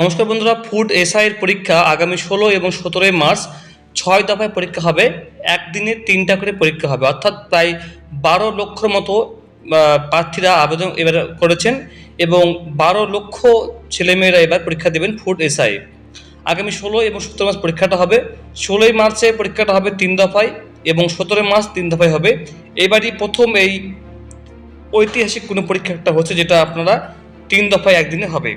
নমস্কার বন্ধুরা, ফুড এসআইয়ের পরীক্ষা আগামী ষোলো এবং সতেরোই মার্চ। ছয় দফায় পরীক্ষা হবে, একদিনে তিনটা করে পরীক্ষা হবে। অর্থাৎ প্রায় বারো লক্ষ মতো প্রার্থীরা আবেদন এবার করেছেন এবং বারো লক্ষ ছেলেমেয়েরা এবার পরীক্ষা দেবেন ফুড এসআই। আগামী ষোলো এবং সতেরো মার্চ পরীক্ষাটা হবে। ষোলোই মার্চে পরীক্ষাটা হবে তিন দফায় এবং সতেরোই মার্চ তিন দফায় হবে। এবারই প্রথম এই ঐতিহাসিক কোনো পরীক্ষাটা হচ্ছে যেটা আপনারা তিন দফায় একদিনে হবে।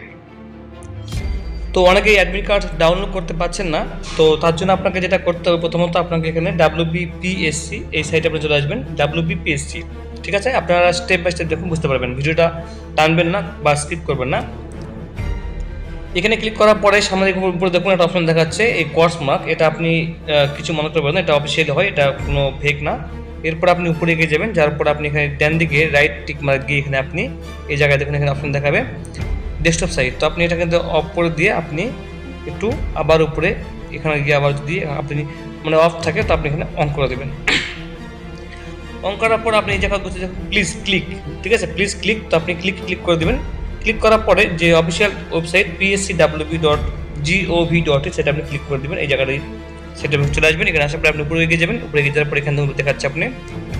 তো অনেকেই অ্যাডমিট কার্ড ডাউনলোড করতে পারছেন না। তো তার জন্য আপনাকে যেটা করতে হবে, প্রথমত আপনাকে এখানে ডাব্লিউ বিপিএসসি এই সাইটে আপনি চলে আসবেন ডাব্লিউ বিপিএসসি ঠিক আছে? আপনারা স্টেপ বাই স্টেপ দেখুন, বুঝতে পারবেন। ভিডিওটা টানবেন না বা স্কিপ করবেন না। এখানে ক্লিক করার পরে সামনে উপরে দেখুন, একটা অপশন দেখাচ্ছে, এই কোর্স মার্ক এটা আপনি কিছু মনে করবেন না, এটা অফিসিয়াল হয়, এটা কোনো ভেক না। এরপর আপনি উপরে গিয়ে যাবেন, যার পর আপনি এখানে ডান দিকে রাইট টিক মার্ক গিয়ে এখানে আপনি এই জায়গায় দেখুন, এখানে অপশন দেখাবে। ডেস্কটপ সাইট তো আপনি এটা কিন্তু অফ করে দিয়ে আপনি একটু আবার উপরে, এখানে গিয়ে আবার যদি আপনি মানে অফ থাকে, তো আপনি এখানে অন করে দেবেন। অন করার পর আপনি এই জায়গায় বলছে প্লিজ ক্লিক ঠিক আছে? প্লিজ ক্লিক তো আপনি ক্লিক ক্লিক করে দেবেন। ক্লিক করার পরে যে official website PSC WB dot GOV dot সেটা আপনি ক্লিক করে দেবেন। এই জায়গাটাই সেটা চলে আসবেন। এখানে আসার পরে আপনি উপরে এগিয়ে যাবেন। উপরে এগিয়ে যাওয়ার পরে এখান থেকে দেখাচ্ছে আপনি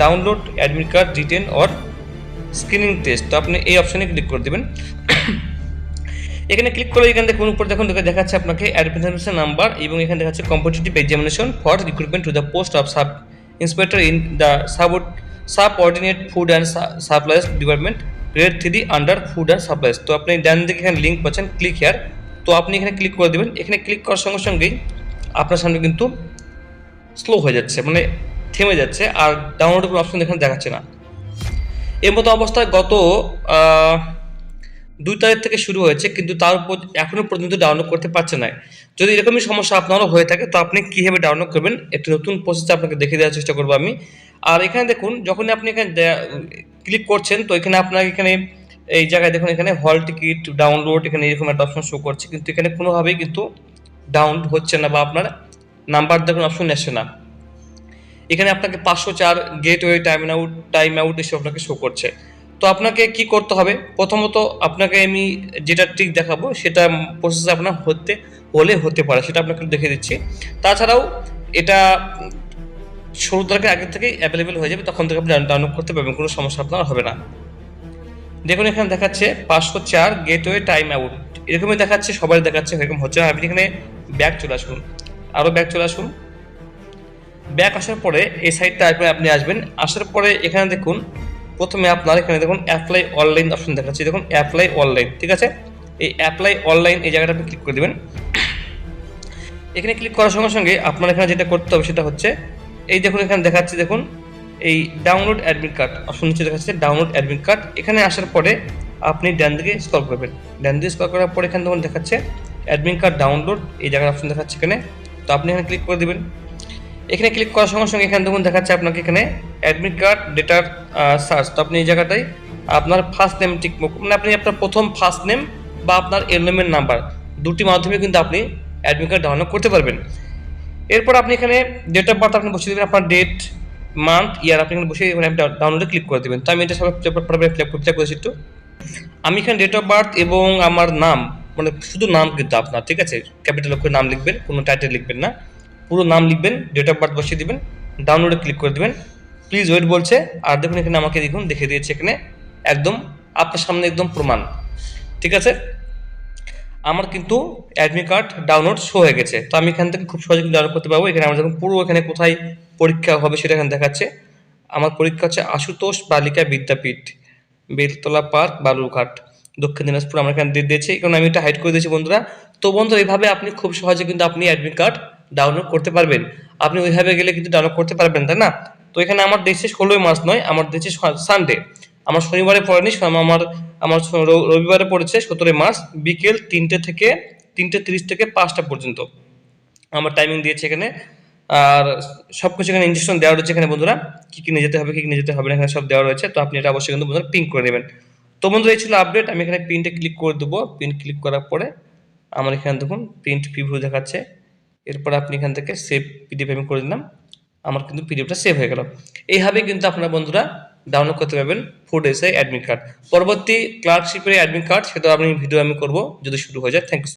download admit card written or screening test তো আপনি এই অপশানে ক্লিক করে দেবেন। এখানে ক্লিক করে এখানে দেখুন উপরে দেখুন দেখা- দেখাচ্ছে আপনাকে অ্যাডমিশন নাম্বার এবং এখানে দেখাচ্ছে competitive examination for recruitment to the post of sub inspector in the sub subordinate food and supplies department grade three under food and supplies তো আপনি ডান দিকে এখানে লিঙ্ক পাচ্ছেন ক্লিক হেয়ার তো আপনি এখানে ক্লিক করে দেবেন। এখানে ক্লিক করার সঙ্গে সঙ্গেই আপনার সামনে কিন্তু স্লো হয়ে যাচ্ছে মানে থেমে যাচ্ছে আর ডাউনলোড অপশন এখানে দেখাচ্ছে না। এর মতো অবস্থায় গত দুই তারিখ থেকে শুরু হয়েছে, কিন্তু তার উপর এখনও পর্যন্ত ডাউনলোড করতে পারছে না যদি এরকমই সমস্যা আপনারও হয়ে থাকে, তো আপনি কীভাবে ডাউনলোড করবেন? একটি নতুন প্রসেস আপনাকে দেখিয়ে দেওয়ার চেষ্টা করব আমি। আর এখানে দেখুন, যখনই আপনি এখানে ক্লিক করছেন, তো এখানে আপনার এখানে, এই জায়গায় দেখুন, এখানে হল টিকিট ডাউনলোড এখানে এরকম একটা অপশন শো করছে। কিন্তু এখানে কোনোভাবেই কিন্তু ডাউনলোড হচ্ছে না বা আপনার নাম্বার দেখুন অপশন আসছে না। এখানে আপনাকে পাঁচশো চার gateway time out time out এসব আপনাকে শো করছে। তো আপনাকে কি করতে হবে? প্রথমত আপনাকে আমি যেটা ঠিক দেখাবো, সেটা প্রসেস আপনার হতে, হলে হতে পারে, সেটা আপনাকে দেখে দিচ্ছি। তাছাড়াও এটা ষোলো তারিখের আগে থেকেই অ্যাভেলেবেল হয়ে যাবে, তখন থেকে আপনি ডাউনলোড করতে পারবেন, কোনো সমস্যা আপনার হবে না। দেখুন, এখানে দেখাচ্ছে পাঁচশো চার গেটওয়ে টাইম আউট এরকমই দেখাচ্ছে, সবাই দেখাচ্ছে, এরকম হচ্ছে। না। আপনি এখানে ব্যাক চলে আসুন। আরও ব্যাক চলে আসুন। ব্যাক আসার পরে এই সাইডটা আপনি আসবেন। আসার পরে এখানে দেখুন প্রথমে আপনার এখানে দেখুন অ্যাপ্লাই অনলাইন অপশন দেখাচ্ছে। দেখুন অ্যাপ্লাই অনলাইন ঠিক আছে? এই অ্যাপ্লাই অনলাইন এই জায়গাটা আপনি ক্লিক করে দেবেন। এখানে ক্লিক করার সঙ্গে সঙ্গে আপনার এখানে যেটা করতে হবে সেটা হচ্ছে, এই দেখুন এখানে দেখাচ্ছে দেখুন, এই ডাউনলোড অ্যাডমিট কার্ড অপশন নিচে দেখাচ্ছে ডাউনলোড অ্যাডমিট কার্ড এখানে আসার পরে আপনি ডান দিকে স্কল করবেন। ডান দিকে স্কল করার পরে এখানে দেখুন দেখাচ্ছে অ্যাডমিট কার্ড ডাউনলোড এই জায়গার অপশন দেখাচ্ছে এখানে। তো আপনি এখানে ক্লিক করে দেবেন। এখানে ক্লিক করার সঙ্গে সঙ্গে এখানে দেখুন দেখাচ্ছে আপনাকে এখানে অ্যাডমিট কার্ড ডেটার সার্চ তো আপনি এই জায়গাটায় আপনার ফার্স্ট নেম ঠিক মানে আপনি আপনার প্রথম ফার্স্ট নেম বা আপনার এনরোলমেন্ট নাম্বার দুটি মাধ্যমে কিন্তু আপনি অ্যাডমিট কার্ড ডাউনলোড করতে পারবেন। এরপর আপনি এখানে ডেট অফ বার্থ আপনি বসিয়ে দেবেন, আপনার ডেট মান্থ ইয়ার আপনি এখানে বসে এখানে ডাউনলোডে ক্লিক করে দেবেন। তো আমি এটা সবাই ফিল আপ করেছি একটু। আমি এখানে ডেট অফ বার্থ এবং আমার নাম মানে শুধু নাম কিন্তু আপনার, ঠিক আছে? ক্যাপিটাল অক্ষরে নাম লিখবেন, কোনো টাইটেল লিখবেন না। পুরো নাম লিখবেন ডেট অফ বার্থ বসিয়ে দিবেন ডাউনলোডে ক্লিক করে দেবেন। প্লিজ ওয়েট বলছে, আর দেখুন এখানে আমাকে দেখুন, দেখে দিয়েছে এখানে একদম আপনার সামনে একদম প্রমাণ। ঠিক আছে? আমার কিন্তু অ্যাডমিট কার্ড ডাউনলোড শো হয়ে গেছে। তো আমি এখান থেকে খুব সহজে ডাউনলোড করতে পারব। এখানে আমার যখন পুরো এখানে কোথায় পরীক্ষা হবে সেটা এখানে দেখাচ্ছে। আমার পরীক্ষা হচ্ছে আশুতোষ বালিকা বিদ্যাপীঠ, বেলতলা পার্ক, বালুরঘাট, দক্ষিণ দিনাজপুর। আমার এখানে দিয়ে দিয়েছে। এখানে আমি এটা হাইড করে দিয়েছি বন্ধুরা। তো বন্ধুরা এইভাবে আপনি খুব সহজে কিন্তু আপনি অ্যাডমিট কার্ড ডাউনলোড করতে পারবেন। আপনি ওইভাবে গেলে কিন্তু ডাউনলোড করতে পারবেন, তাই না? তো এখানে আমার দেশে ষোলোই মাস নয়, আমার দেশে সানডে আমার শনিবারে পড়েনি আমার আমার রবিবারে পড়েছে সতেরোই মার্চ, বিকেল তিনটে থেকে, তিনটে তিরিশ থেকে পাঁচটা পর্যন্ত। আমার টাইমিং দিয়েছে এখানে। আর সব কিছু এখানে ইনজেকশন দেওয়া রয়েছে এখানে, বন্ধুরা। কী কী নিয়ে যেতে হবে, কী কী নিয়ে যেতে হবে না, এখানে সব দেওয়া রয়েছে। তো আপনি এটা অবশ্যই কিন্তু বন্ধুরা পিন করে নেবেন। তো বন্ধুরা, এই ছিল আপডেট আমি এখানে প্রিন্টে ক্লিক করে দেবো। প্রিন্ট ক্লিক করার পরে আমার এখানে দেখুন প্রিন্ট প্রিভিউ দেখাচ্ছে। এরপর আপনি এখান থেকে সেভ পিডিএফ আমি করে দিলাম। আমার কিন্তু পিডিএফটা সেভ হয়ে গেল। এইভাবে কিন্তু আপনারা বন্ধুরা ডাউনলোড করতে পারবেন ফুড এসআই অ্যাডমিট কার্ড পরবর্তী ক্লার্কশিপের অ্যাডমিট কার্ড সেটা আমি ভিডিও আমি করব। যদি শুরু হয়ে যায় থ্যাংক ইউ